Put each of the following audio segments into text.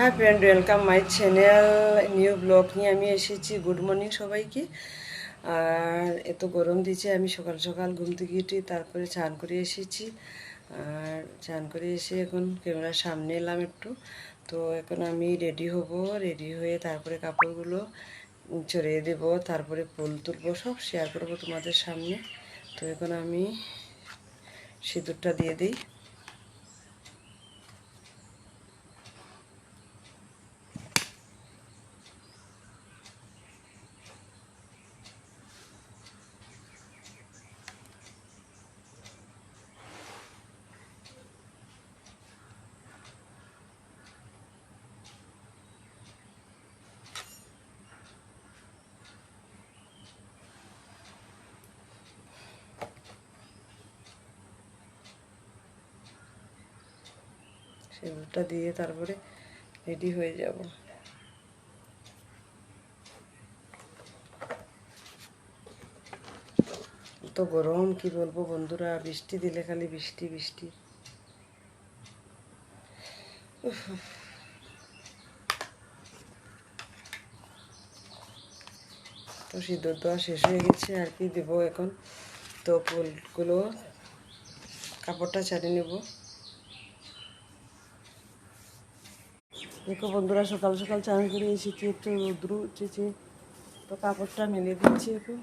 হ্যাঁ friend welcome my channel new blog নিয়ে আমি এসেছি। গুড মর্নিং সবাইকে। আর এত গরম দিয়েছে আমি সকাল সকাল ঘুম থেকে উঠি তারপরে চান করে এসেছি। আর চান করে এসে এখন ক্যামেরার সামনে এলাম একটু। তো এখন আমি রেডি হব। রেডি হয়ে তারপরে কাপড়গুলো চড়িয়ে দেব। তারপরে ফুল তুলবো। সব শেয়ার করব তোমাদের সামনে। তো এখন আমি সিঁদুরটা দিয়ে দিই। সিঁদুরটা দিয়ে তারপরে রেডি হয়ে যাব। তো গরম, কি বলব বন্ধুরা? বৃষ্টি দিলে খালি বৃষ্টি বৃষ্টি। তো সিঁদুর দেওয়া শেষ হয়ে গেছে, আর কি দেবো এখন? তো ফুলগুলো, কাপড়টা ছাড়িয়ে নেব। দেখো বন্ধুরা, সকাল সকাল চান করে এসেছি একটু রৌদ্র উঠেছে, তো কাপড়টা মেলে দিচ্ছি এখন।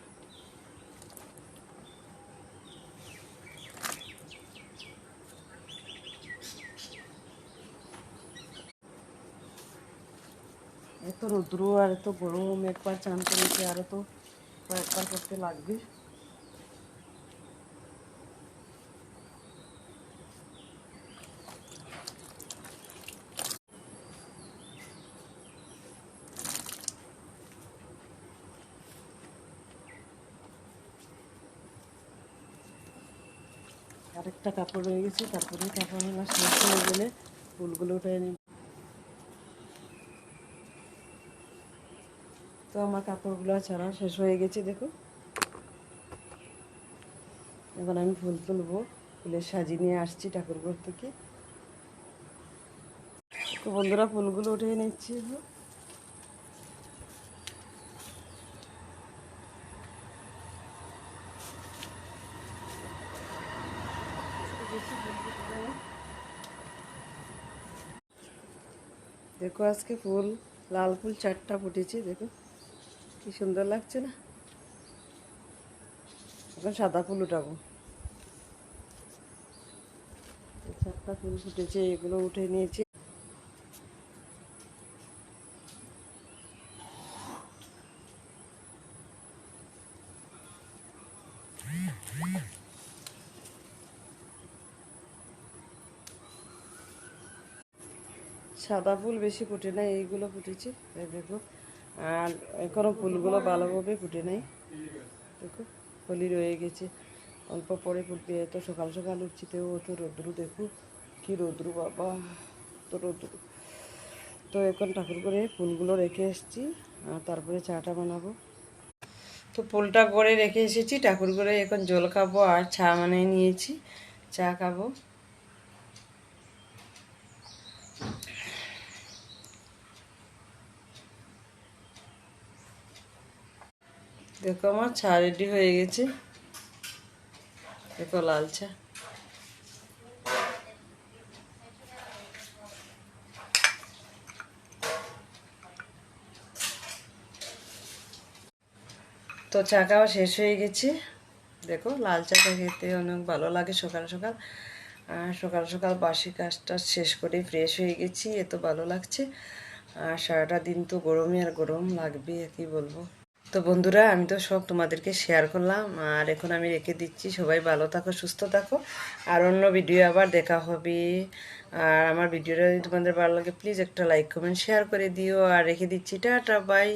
এত রৌদ্র আর এত গরম, একবার চান করেছে আরও তো কয়েকবার করতে লাগবে। আরেকটা কাপড় রয়ে গেছে, তারপরে কাপড় আমার শেষ হয়ে গেলে ফুলগুলো উঠে নিই তো আমার কাপড়গুলো ছাড়া শেষ হয়ে গেছে, দেখো। এখন আমি ফুল তুলবো, ফুলের সাজি নিয়ে আসছি ঠাকুরঘর থেকে। তো বন্ধুরা, ফুলগুলো উঠে নিচ্ছি এখন। দেখো আজকে ফুল, লাল ফুল চারটা ফুটেছে, দেখো। কি সুন্দর লাগছে না? এখন সাদা ফুল উঠাবো। চারটা ফুল ফুটেছে, এগুলো উঠে নিয়েছি। সাদা ফুল বেশি ফুটে নাই, এইগুলো ফুটেছে দেখো। আর এখনও ফুলগুলো ভালোভাবে ফুটে নাই। দেখো কলি রয়ে গেছে। অল্প পরে ফুল ফুটবে, এত সকাল সকাল উঠছি তো তো রৌদ্রু, দেখো। কি রৌদ্রু, বাবা তো রৌদ্রু। তো এখন ঠাকুর করে ফুলগুলো রেখে এসেছি, আর তারপরে চাটা বানাবো। তো ফুলটা করে রেখে এসেছি, ঠাকুর করে এখন জল খাব আর চা বানিয়ে নিয়েছি। চা খাব। দেখো আমার চা রেডি হয়ে গেছে। দেখো লাল চা তো চা খাওয়া শেষ হয়ে গেছে। দেখো লাল চাটা খেতে অনেক ভালো লাগে সকাল সকাল। আর সকাল সকাল বাসি কাজটা শেষ করে ফ্রেশ হয়ে গেছি, এত ভালো লাগছে। আর সারাটা দিন তো গরমে আর গরম লাগবে কি বলব। তো বন্ধুরা, আমি তো সব তোমাদেরকে শেয়ার করলাম, আর এখন আমি রেখে দিচ্ছি, সবাই ভালো থাকো, সুস্থ থাকো, আর অন্য ভিডিও আবার দেখা হবে। আর আমার ভিডিওটা যদি তোমাদের ভালো লাগে প্লিজ একটা লাইক কমেন্ট শেয়ার করে দিও, আর রেখে দিচ্ছি, টাটা বাই